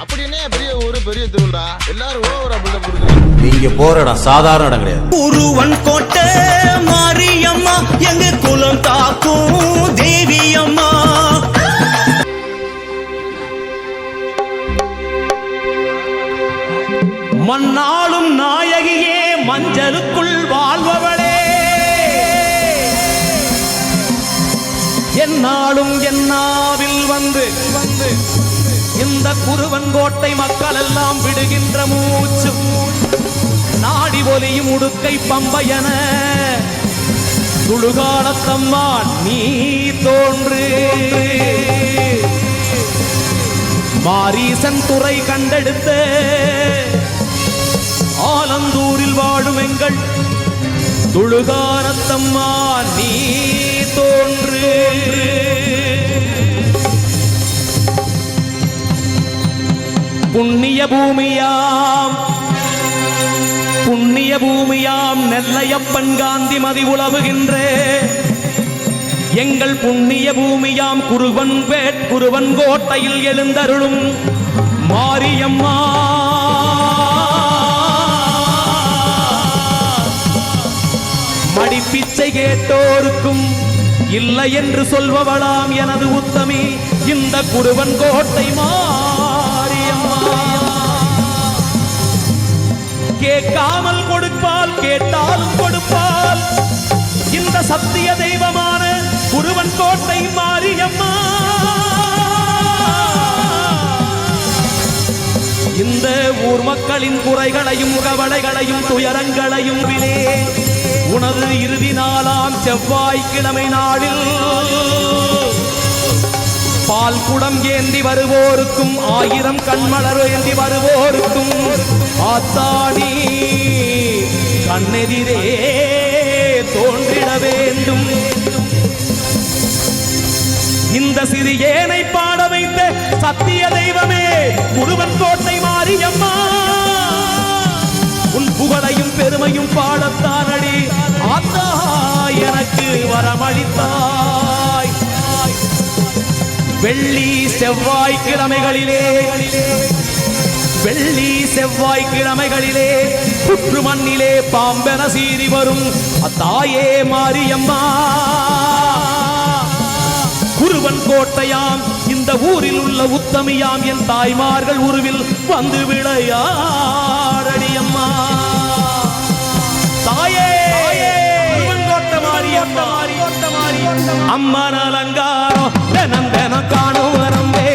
அப்படி என்ன பெரிய ஊரு பெரிய திருவிழா எல்லாரும் ஓவரா பில்டப் கொடுக்குறீங்க. நீங்க போற இடம் சாதாரண இடம் கிடையாது. உருவன் கோட்டை மாரியம்மா எங்க குலம் காக்கும் தேவி அம்மா மண்ணாளும் நாயகியே மஞ்சளுக்குள் வாழ்பவளே. என்னாலும் என்னாவில் வந்து வந்து இந்த குருவன் கோட்டை மக்கள் எல்லாம் விடுகின்ற மூச்சு. நாடி ஒலியும் உடுக்கை பம்பையன துளுகாலத்தம்மா நீ தோன்று. மாரீசன் துறை கண்டெடுத்த. ஆலந்தூரில் வாழும் எங்கள் துளுகாரத்தம்மா நீ தோன்று. புண்ணிய பூமியாம். புண்ணிய பூமியாம் நெல்லையப்பன் காந்தி மதி உலவுகின்ற. எங்கள் புண்ணிய பூமியாம் குருவன் பேட் குருவன் கோட்டையில் எழுந்தருளும் மாரியம்மா. மடிப்பிச்சை கேட்டோருக்கும் இல்லை என்று சொல்பவளாம் எனது உத்தமி. இந்த குருவன் கோட்டை மா கேட்காமல் கொடுப்பால் கேட்டாலும் கொடுப்பால். இந்த சத்திய தெய்வமான குருவன் கோட்டை மாரியம்மா. இந்த ஊர் மக்களின் குறைகளையும் கவலைகளையும் துயரங்களையும் விலே உனது இறுதி நாளாம் செவ்வாய்க்கிழமை நாளில். பால் குடம் ஏந்தி வருவோருக்கும் ஆயிரம் கண்மலர் ஏந்தி வருவோருக்கும் ஆத்தாள் கண்ணெதிரே தோன்றிட வேண்டும். இந்த சிறு ஏனை பாட வைத்த சத்திய தெய்வமே முருவன் கோட்டை மாரியம்மா. உன் புகழையும் பெருமையும் பாடத்தானடி ஆத்தா எனக்கு வரமளித்தாய். வெள்ளி செவ்வாய் கிழமைகளிலே வெள்ளி செவ்வாய் கிழமைகளிலே புற்று மண்ணிலே பாம்பென சீறி வரும் அத்தாயே மாரியம்மா. குருவன் கோட்டையாம் இந்த ஊரில் உள்ள உத்தமியாம் என் தாய்மார்கள் உருவில் வந்து விளையாடடியம்மா. தாயே குருவன் கோட்டை அம்மன் அலங்காரம் தினம் தினம் காணும் வரம்பே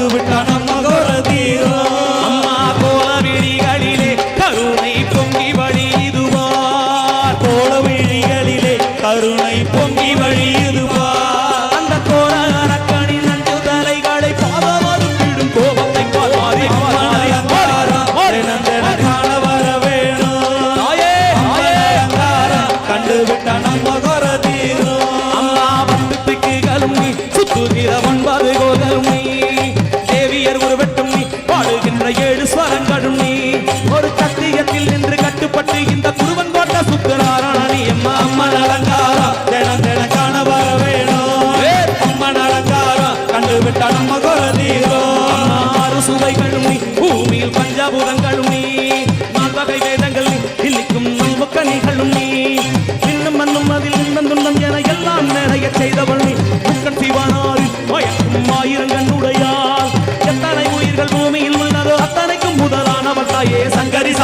மாறுவிட்டான்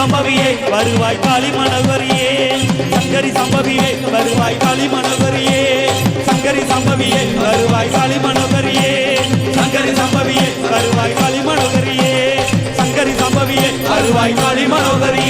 சம்பவியே வருவாய் காளி மணவரியே சங்கரி சம்பவியே வருவாய் காளி மணவரியே சங்கரி சம்பவியே வருவாய் காளி மணவரியே சங்கரி சம்பவியே வருவாய் காளி மணவரியே சங்கரி சம்பவியே வருவாய் காளி மணவரியே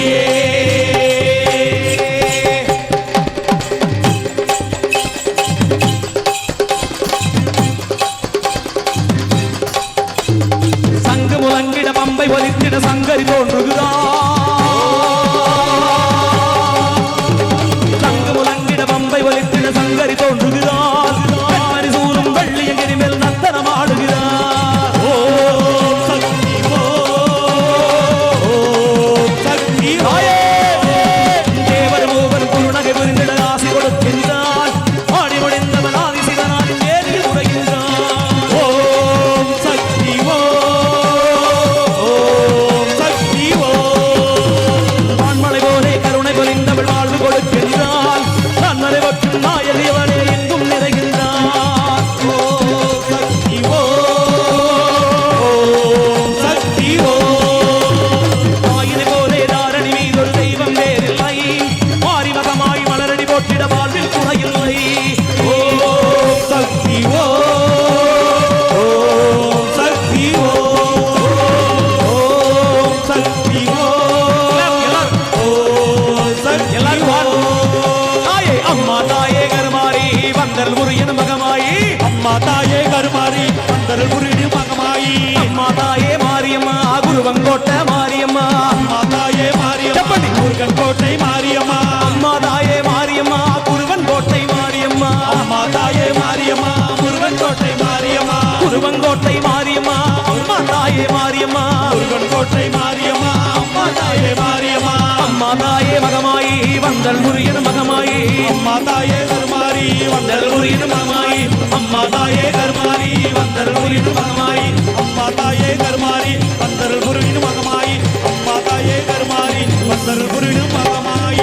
கோட்டை மாரியம்மா. அம்மா தாயே மாரியம்மா குருவன் கோட்டை மாரியம்மா. அம்மா தாயே மாரியம்மா குருவன் கோட்டை மாரியம்மா. குருவன் கோட்டை மாரியம்மா அம்மா தாயே மாரியம்மா. குருவன் கோட்டை மாரியம்மா அம்மா தாயே மாரியம்மா. அம்மா தாயே மகமாயி வந்தல் முருகன் மகமாயி. அம்மா தாயே கருமாரி வந்தல் முருகன் மகமாயி. அம்மா தாயே கருமாரி வந்தல் முருகன் மகமாயி. அம்மா தாயே கருமாரி வந்தல் முருகன் மகமாயி. ஏகர் மாறி வந்தர் புரிடும் மகமாய்